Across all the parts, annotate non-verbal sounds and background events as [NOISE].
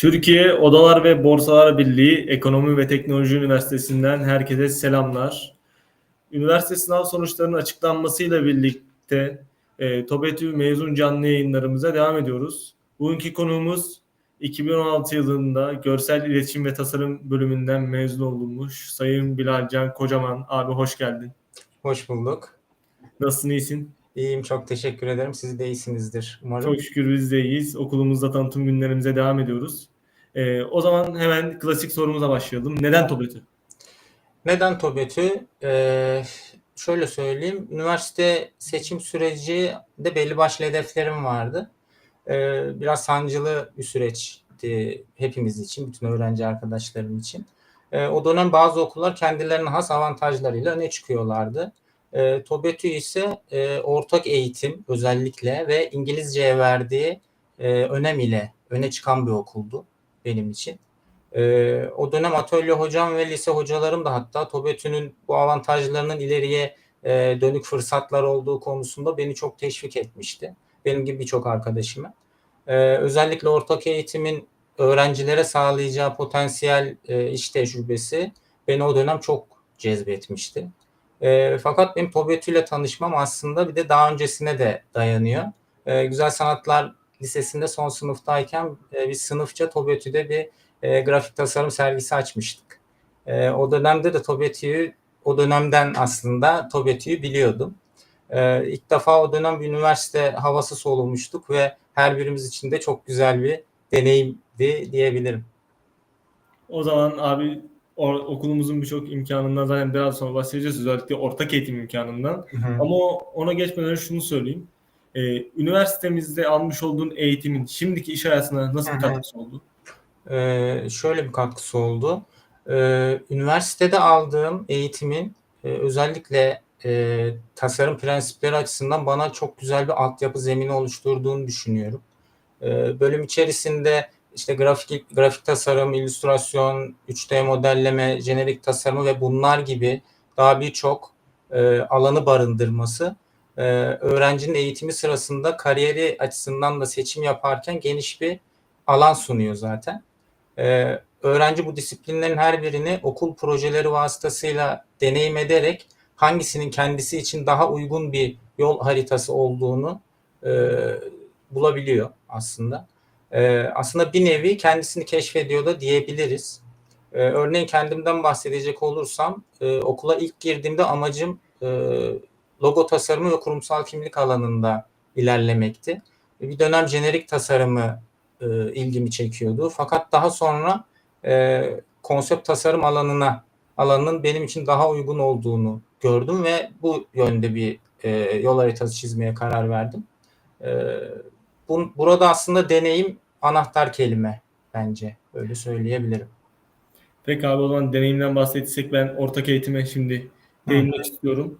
Türkiye Odalar ve Borsalar Birliği Ekonomi ve Teknoloji Üniversitesi'nden herkese selamlar. Üniversite sınav sonuçlarının açıklanmasıyla birlikte e, TOBETÜ mezun canlı yayınlarımıza devam ediyoruz. Bugünkü konuğumuz 2016 yılında Görsel İletişim ve Tasarım bölümünden mezun olmuş Sayın Bilal Can Kocaman. Abi hoş geldin. Hoş bulduk. Nasılsın, iyisin? İyiyim, çok teşekkür ederim. Siz de iyisinizdir umarım. Çok şükür biz de iyiyiz. Okulumuzda tanıtım günlerimize devam ediyoruz. E, o zaman hemen klasik sorumuza başlayalım. Neden TOBETÜ? Neden TOBETÜ? Ee, şöyle söyleyeyim, üniversite seçim süreci de belli başlı hedeflerim vardı. Ee, biraz sancılı bir süreçti hepimiz için, bütün öğrenci arkadaşlarım için. Ee, o dönem bazı okullar kendilerine has avantajlarıyla öne çıkıyorlardı. E, TOBETÜ ise e, ortak eğitim özellikle ve İngilizceye verdiği e, önem ile öne çıkan bir okuldu benim için. E, o dönem atölye hocam ve lise hocalarım da hatta TOBETÜ'nün bu avantajlarının ileriye e, dönük fırsatlar olduğu konusunda beni çok teşvik etmişti. Benim gibi birçok arkadaşımı. E, özellikle ortak eğitimin öğrencilere sağlayacağı potansiyel e, iş tecrübesi beni o dönem çok cezbetmişti. E, fakat benim TOBETÜ ile tanışmam aslında bir de daha öncesine de dayanıyor. E, Güzel Sanatlar Lisesi'nde son sınıftayken e, biz sınıfça TOBETÜ'de bir e, grafik tasarım sergisi açmıştık. E, o dönemde de TOBETÜ'yü o dönemden aslında TOBETÜ'yü biliyordum. E, ilk defa o dönem bir üniversite havası solumuştuk ve her birimiz için de çok güzel bir deneyimdi diyebilirim. O zaman abi or- okulumuzun birçok imkanından zaten biraz sonra bahsedeceğiz. Özellikle ortak eğitim imkanından. Hı hı. Ama ona geçmeden şunu söyleyeyim. Ee, üniversitemizde almış olduğun eğitimin şimdiki iş hayatına nasıl bir katkısı oldu? Ee, şöyle bir katkısı oldu. Ee, üniversitede aldığım eğitimin e, özellikle e, tasarım prensipleri açısından bana çok güzel bir altyapı zemini oluşturduğunu düşünüyorum. Ee, bölüm içerisinde işte grafik grafik tasarım, illüstrasyon, 3D modelleme, jenerik tasarımı ve bunlar gibi daha birçok e, alanı barındırması e, öğrencinin eğitimi sırasında kariyeri açısından da seçim yaparken geniş bir alan sunuyor zaten. Ee, öğrenci bu disiplinlerin her birini okul projeleri vasıtasıyla deneyim ederek hangisinin kendisi için daha uygun bir yol haritası olduğunu e, bulabiliyor aslında. E, aslında bir nevi kendisini keşfediyor da diyebiliriz. E, örneğin kendimden bahsedecek olursam e, okula ilk girdiğimde amacım e, logo tasarımı ve kurumsal kimlik alanında ilerlemekti. Bir dönem jenerik tasarımı e, ilgimi çekiyordu. Fakat daha sonra e, konsept tasarım alanına alanının benim için daha uygun olduğunu gördüm ve bu yönde bir e, yol haritası çizmeye karar verdim. E, bu, burada aslında deneyim anahtar kelime bence öyle söyleyebilirim. Peki abi o zaman deneyimden bahsettiysek ben ortak eğitime şimdi değinmek istiyorum.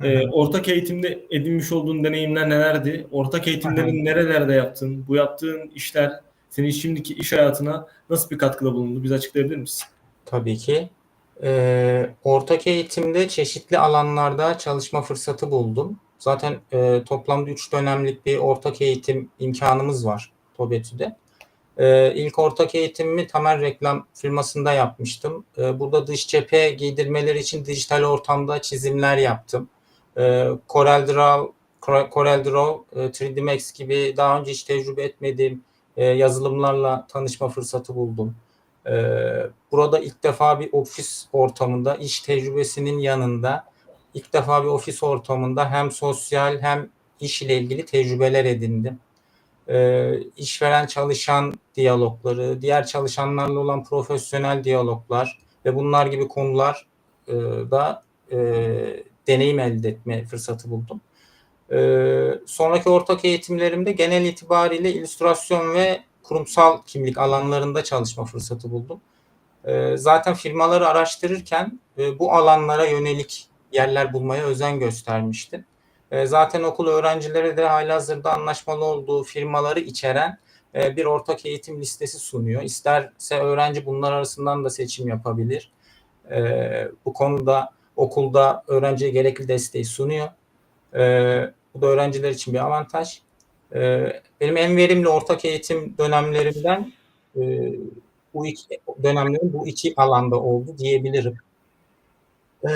Hı. ortak eğitimde edinmiş olduğun deneyimler nelerdi? Ortak eğitimlerin nerelerde yaptın? Bu yaptığın işler senin şimdiki iş hayatına nasıl bir katkıda bulundu? Bize açıklayabilir misin? Tabii ki. Ee, ortak eğitimde çeşitli alanlarda çalışma fırsatı buldum. Zaten e, toplamda 3 dönemlik bir ortak eğitim imkanımız var TOBETÜ'de. Ee, ilk ortak eğitimimi Tamer Reklam firmasında yapmıştım. Ee, burada dış cephe giydirmeleri için dijital ortamda çizimler yaptım. Ee, Corel Draw, Corel Draw, e, 3D Max gibi daha önce hiç tecrübe etmediğim e, yazılımlarla tanışma fırsatı buldum. Ee, burada ilk defa bir ofis ortamında iş tecrübesinin yanında ilk defa bir ofis ortamında hem sosyal hem iş ile ilgili tecrübeler edindim. Ee, işveren çalışan diyalogları, diğer çalışanlarla olan profesyonel diyaloglar ve bunlar gibi konular e, da e, deneyim elde etme fırsatı buldum. Ee, sonraki ortak eğitimlerimde genel itibariyle illüstrasyon ve kurumsal kimlik alanlarında çalışma fırsatı buldum. Ee, zaten firmaları araştırırken e, bu alanlara yönelik yerler bulmaya özen göstermiştim. E, zaten okul öğrencilere de halihazırda anlaşmalı olduğu firmaları içeren e, bir ortak eğitim listesi sunuyor. İsterse öğrenci bunlar arasından da seçim yapabilir. E, bu konuda okulda öğrenciye gerekli desteği sunuyor. E, bu da öğrenciler için bir avantaj. E, benim en verimli ortak eğitim dönemlerimden e, bu iki dönemlerim bu iki alanda oldu diyebilirim. E,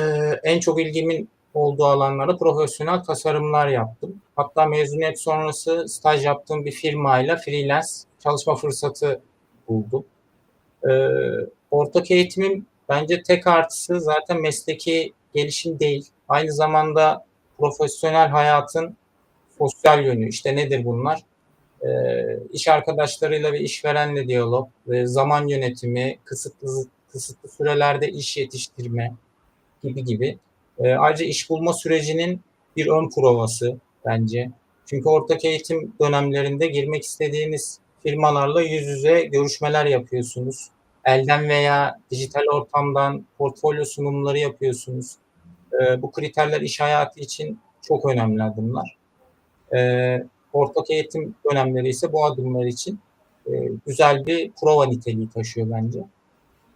en çok ilgimin olduğu alanlarda profesyonel tasarımlar yaptım. Hatta mezuniyet sonrası staj yaptığım bir firmayla freelance çalışma fırsatı buldum. E, ortak eğitimim bence tek artısı zaten mesleki gelişim değil. Aynı zamanda profesyonel hayatın sosyal yönü. İşte nedir bunlar? E, iş arkadaşlarıyla ve işverenle diyalog, e, zaman yönetimi, kısıtlı kısıtlı sürelerde iş yetiştirme gibi gibi. E, ayrıca iş bulma sürecinin bir ön provası bence. Çünkü ortak eğitim dönemlerinde girmek istediğiniz firmalarla yüz yüze görüşmeler yapıyorsunuz. Elden veya dijital ortamdan portfolyo sunumları yapıyorsunuz. E, bu kriterler iş hayatı için çok önemli adımlar. E, ortak eğitim dönemleri ise bu adımlar için e, güzel bir prova niteliği taşıyor bence.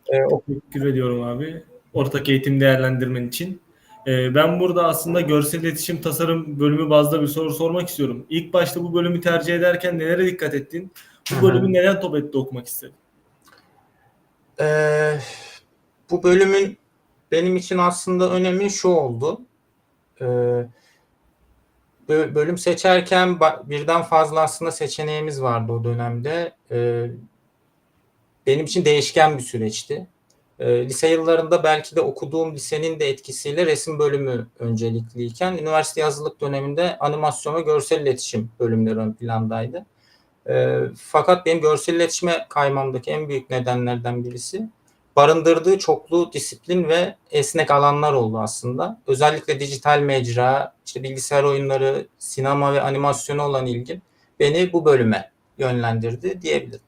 E, o... Teşekkür ediyorum abi. Ortak eğitim değerlendirmen için. E, ben burada aslında görsel iletişim tasarım bölümü bazda bir soru sormak istiyorum. İlk başta bu bölümü tercih ederken nelere dikkat ettin? Bu bölümü neden TOBET'te okumak istedin? Ee, bu bölümün benim için aslında önemi şu oldu. Ee, bölüm seçerken birden fazla aslında seçeneğimiz vardı o dönemde. Ee, benim için değişken bir süreçti. Ee, lise yıllarında belki de okuduğum lisenin de etkisiyle resim bölümü öncelikliyken üniversite yazılık döneminde animasyon ve görsel iletişim bölümleri ön plandaydı. E, fakat benim görsel iletişime kaymamdaki en büyük nedenlerden birisi barındırdığı çoklu disiplin ve esnek alanlar oldu aslında. Özellikle dijital mecra, işte bilgisayar oyunları, sinema ve animasyona olan ilgim beni bu bölüme yönlendirdi diyebilirim.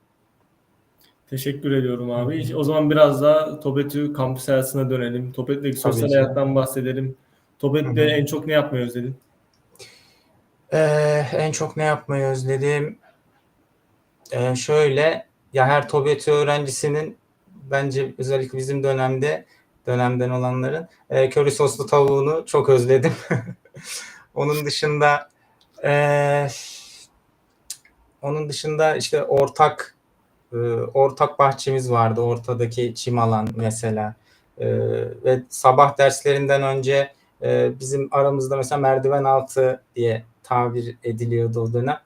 Teşekkür ediyorum abi. O zaman biraz daha Tobetü kampüs hayatına dönelim. Tobet'teki sosyal hayattan bahsedelim. Tobet'te en çok ne yapmayı özledin? Ee, en çok ne yapmayı özledim? Ee, şöyle ya her TOBETÜ öğrencisinin bence özellikle bizim dönemde dönemden olanların e, köri soslu tavuğunu çok özledim. [LAUGHS] onun dışında e, onun dışında işte ortak e, ortak bahçemiz vardı. Ortadaki çim alan mesela. E, ve sabah derslerinden önce e, bizim aramızda mesela merdiven altı diye tabir ediliyordu o dönem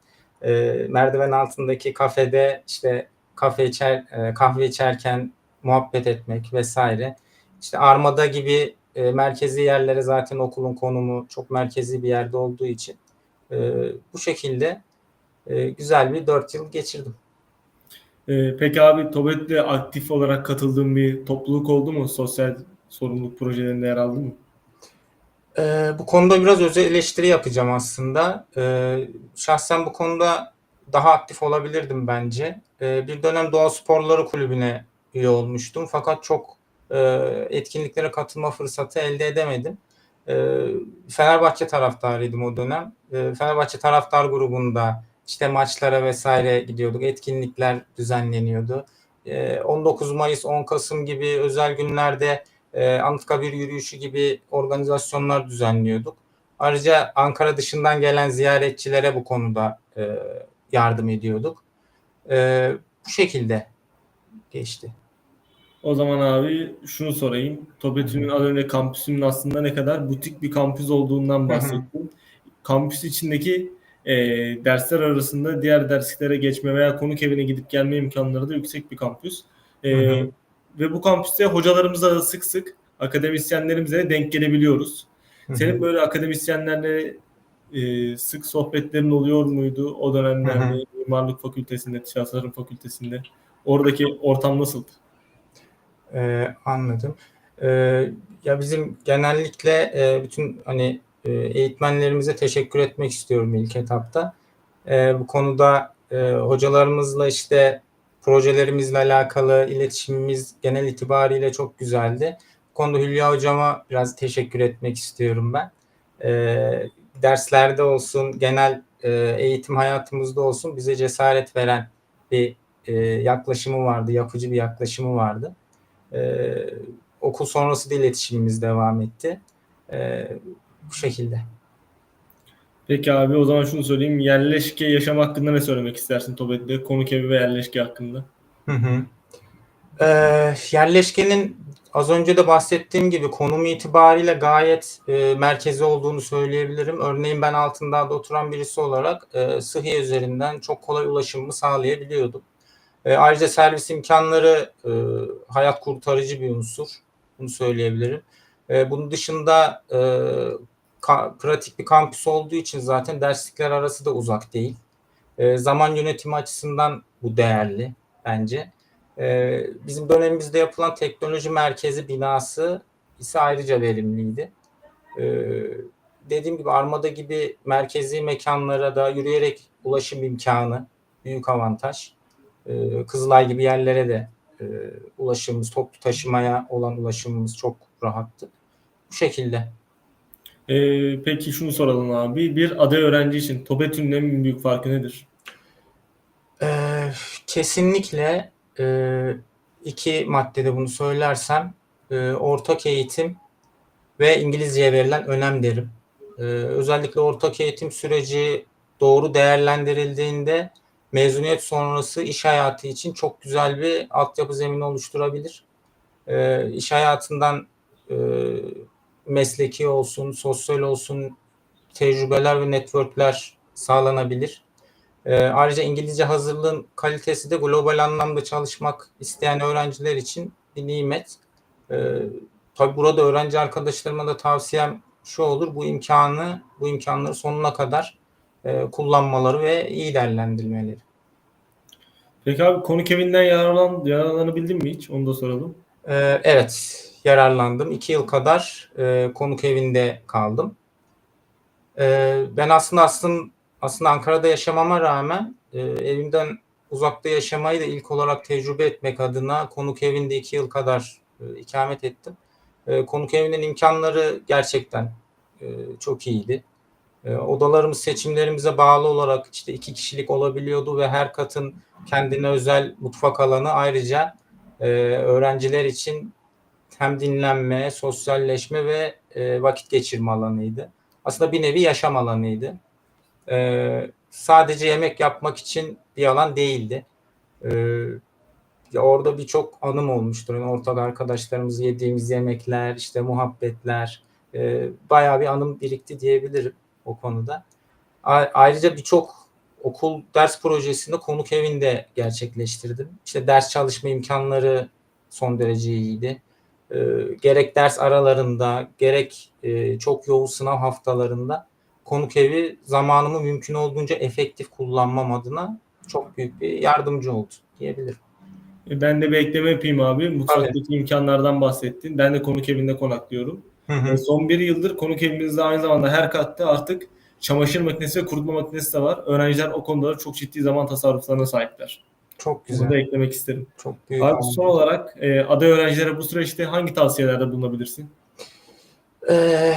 e, merdiven altındaki kafede işte kafe içer e, kahve içerken muhabbet etmek vesaire. İşte Armada gibi e, merkezi yerlere zaten okulun konumu çok merkezi bir yerde olduğu için e, bu şekilde e, güzel bir dört yıl geçirdim. E, peki abi TOBET'te aktif olarak katıldığın bir topluluk oldu mu? Sosyal sorumluluk projelerinde yer aldın mı? Ee, bu konuda biraz özel eleştiri yapacağım aslında. Ee, şahsen bu konuda daha aktif olabilirdim bence. Ee, bir dönem Doğa Sporları Kulübü'ne üye olmuştum. Fakat çok e, etkinliklere katılma fırsatı elde edemedim. Ee, Fenerbahçe taraftarıydım o dönem. Ee, Fenerbahçe taraftar grubunda işte maçlara vesaire gidiyorduk. Etkinlikler düzenleniyordu. Ee, 19 Mayıs, 10 Kasım gibi özel günlerde e, Anıtkabir yürüyüşü gibi organizasyonlar düzenliyorduk. Ayrıca Ankara dışından gelen ziyaretçilere bu konuda e, yardım ediyorduk. E, bu şekilde geçti. O zaman abi şunu sorayım. Tobetü'nün az önce kampüsünün aslında ne kadar butik bir kampüs olduğundan bahsettim. Kampüs içindeki e, dersler arasında diğer derslere geçme veya konuk evine gidip gelme imkanları da yüksek bir kampüs. E, hı hı ve bu kampüste hocalarımıza da sık sık akademisyenlerimize denk gelebiliyoruz. Senin böyle akademisyenlerle e, sık sohbetlerin oluyor muydu o dönemlerde mimarlık fakültesinde, tasarım fakültesinde? Oradaki ortam nasıldı? Ee, anladım. Ee, ya bizim genellikle e, bütün hani e, eğitmenlerimize teşekkür etmek istiyorum ilk etapta. E, bu konuda e, hocalarımızla işte projelerimizle alakalı iletişimimiz genel itibariyle çok güzeldi. Bu konuda Hülya Hocama biraz teşekkür etmek istiyorum ben. E, derslerde olsun, genel e, eğitim hayatımızda olsun bize cesaret veren bir e, yaklaşımı vardı, yapıcı bir yaklaşımı vardı. E, okul sonrası da iletişimimiz devam etti. E, bu şekilde. Peki abi o zaman şunu söyleyeyim. Yerleşke yaşam hakkında ne söylemek istersin Tobet'te? Konuk evi ve yerleşke hakkında. Hı hı. Ee, yerleşkenin az önce de bahsettiğim gibi konumu itibariyle gayet e, merkezi olduğunu söyleyebilirim. Örneğin ben Altındağ'da oturan birisi olarak e, Sıhhiye üzerinden çok kolay ulaşımımı sağlayabiliyordum. E, ayrıca servis imkanları e, hayat kurtarıcı bir unsur. Bunu söyleyebilirim. E, bunun dışında e, pratik bir kampüs olduğu için zaten derslikler arası da uzak değil. E, zaman yönetimi açısından bu değerli bence. E, bizim dönemimizde yapılan teknoloji merkezi binası ise ayrıca verimliydi. E, dediğim gibi Armada gibi merkezi mekanlara da yürüyerek ulaşım imkanı büyük avantaj. E, Kızılay gibi yerlere de e, ulaşımımız, toplu taşımaya olan ulaşımımız çok rahattı. Bu şekilde. Ee, peki şunu soralım abi. Bir aday öğrenci için TOBETÜ'nün en büyük farkı nedir? Ee, kesinlikle e, iki maddede bunu söylersem e, ortak eğitim ve İngilizceye verilen önem derim. Ee, özellikle ortak eğitim süreci doğru değerlendirildiğinde mezuniyet sonrası iş hayatı için çok güzel bir altyapı zemini oluşturabilir. Ee, iş hayatından e, mesleki olsun, sosyal olsun tecrübeler ve networkler sağlanabilir. E, ayrıca İngilizce hazırlığın kalitesi de global anlamda çalışmak isteyen öğrenciler için bir nimet. E, tabii burada öğrenci arkadaşlarıma da tavsiyem şu olur. Bu imkanı, bu imkanları sonuna kadar e, kullanmaları ve iyi değerlendirmeleri. Peki abi konuk evinden yararlan, yararlanabildin mi hiç? Onu da soralım. E, evet, yararlandım. İki yıl kadar e, konuk evinde kaldım. E, ben aslında aslında aslında Ankara'da yaşamama rağmen e, evimden uzakta yaşamayı da ilk olarak tecrübe etmek adına konuk evinde iki yıl kadar e, ikamet ettim. E, konuk evinin imkanları gerçekten çok iyiydi. Odalarımız seçimlerimize bağlı olarak işte iki kişilik olabiliyordu ve her katın kendine özel mutfak alanı ayrıca e, öğrenciler için hem dinlenme, sosyalleşme ve e, vakit geçirme alanıydı. Aslında bir nevi yaşam alanıydı. Ee, sadece yemek yapmak için bir alan değildi. Ya orada birçok anım olmuştur. Yani ortak arkadaşlarımız yediğimiz yemekler, işte muhabbetler, e, bayağı bir anım birikti diyebilirim o konuda. A- ayrıca birçok okul ders projesini konuk evinde gerçekleştirdim. İşte ders çalışma imkanları son derece iyiydi. E, gerek ders aralarında, gerek e, çok yoğun sınav haftalarında konuk evi zamanımı mümkün olduğunca efektif kullanmam adına çok büyük bir yardımcı oldu diyebilirim. E, Ben de bir ekleme yapayım abi. Mutfaktaki imkanlardan bahsettin. Ben de konuk evinde konaklıyorum. Hı E, hı. Son bir yıldır konuk evimizde aynı zamanda her katta artık çamaşır makinesi ve kurutma makinesi de var. Öğrenciler o konuda çok ciddi zaman tasarruflarına sahipler. Çok Bunu da güzel. eklemek isterim. Çok büyük. Abi son olarak e, aday öğrencilere bu süreçte hangi tavsiyelerde bulunabilirsin? Ee,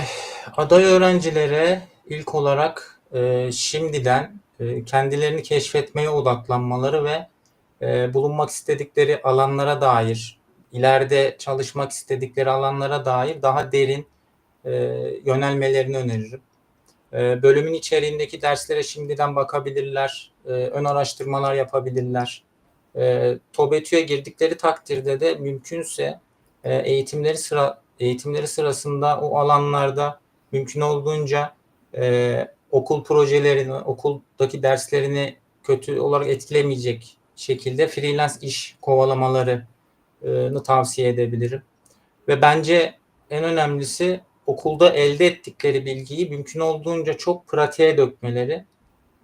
aday öğrencilere ilk olarak e, şimdiden e, kendilerini keşfetmeye odaklanmaları ve e, bulunmak istedikleri alanlara dair, ileride çalışmak istedikleri alanlara dair daha derin e, yönelmelerini öneririm. E, bölümün içeriğindeki derslere şimdiden bakabilirler, e, ön araştırmalar yapabilirler. E, TOBETÜ'ye girdikleri takdirde de mümkünse e, eğitimleri sıra eğitimleri sırasında o alanlarda mümkün olduğunca e, okul projelerini, okuldaki derslerini kötü olarak etkilemeyecek şekilde freelance iş kovalamalarını tavsiye edebilirim. Ve bence en önemlisi okulda elde ettikleri bilgiyi mümkün olduğunca çok pratiğe dökmeleri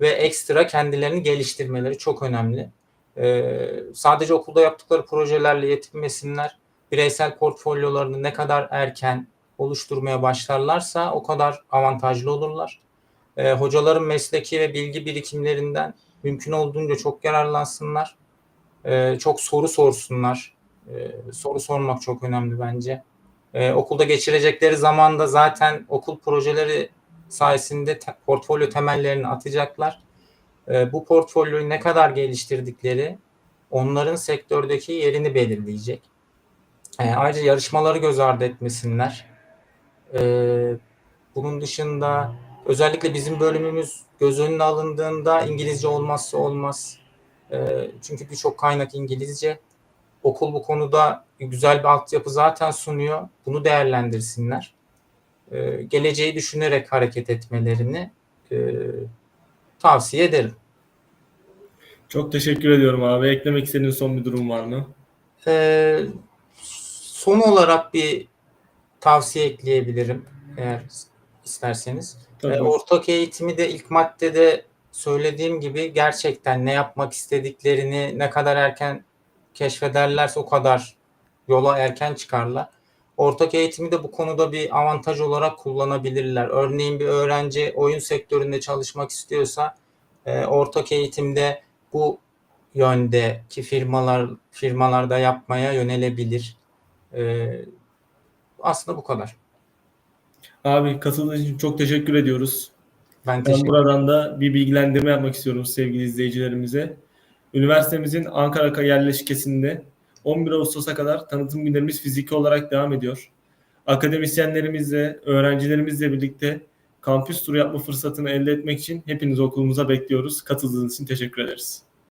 ve ekstra kendilerini geliştirmeleri çok önemli. Ee, sadece okulda yaptıkları projelerle yetinmesinler. Bireysel portfolyolarını ne kadar erken oluşturmaya başlarlarsa o kadar avantajlı olurlar. Ee, hocaların mesleki ve bilgi birikimlerinden mümkün olduğunca çok yararlansınlar. Ee, çok soru sorsunlar. Ee, soru sormak çok önemli bence. Ee, okulda geçirecekleri zamanda zaten okul projeleri sayesinde te- portfolyo temellerini atacaklar. Ee, bu portfolyoyu ne kadar geliştirdikleri onların sektördeki yerini belirleyecek. Ee, ayrıca yarışmaları göz ardı etmesinler. Ee, bunun dışında özellikle bizim bölümümüz göz önüne alındığında İngilizce olmazsa olmaz. E, çünkü birçok kaynak İngilizce. Okul bu konuda güzel bir altyapı zaten sunuyor. Bunu değerlendirsinler. E, geleceği düşünerek hareket etmelerini e, tavsiye ederim. Çok teşekkür ediyorum abi. Eklemek istediğin son bir durum var mı? Ee, son olarak bir tavsiye ekleyebilirim eğer isterseniz. Tabii. Ee, ortak eğitimi de ilk maddede söylediğim gibi gerçekten ne yapmak istediklerini ne kadar erken keşfederlerse o kadar yola erken çıkarlar. Ortak eğitimi de bu konuda bir avantaj olarak kullanabilirler. Örneğin bir öğrenci oyun sektöründe çalışmak istiyorsa e, ortak eğitimde bu yöndeki firmalar firmalarda yapmaya yönelebilir. Ee, aslında bu kadar. Abi katıldığın için çok teşekkür ediyoruz. Ben Ben teşekkür buradan da bir bilgilendirme yapmak istiyorum sevgili izleyicilerimize. Üniversitemizin Ankara yerleşkesinde 11 Ağustos'a kadar tanıtım günlerimiz fiziki olarak devam ediyor. Akademisyenlerimizle, öğrencilerimizle birlikte kampüs turu yapma fırsatını elde etmek için hepinizi okulumuza bekliyoruz. Katıldığınız için teşekkür ederiz.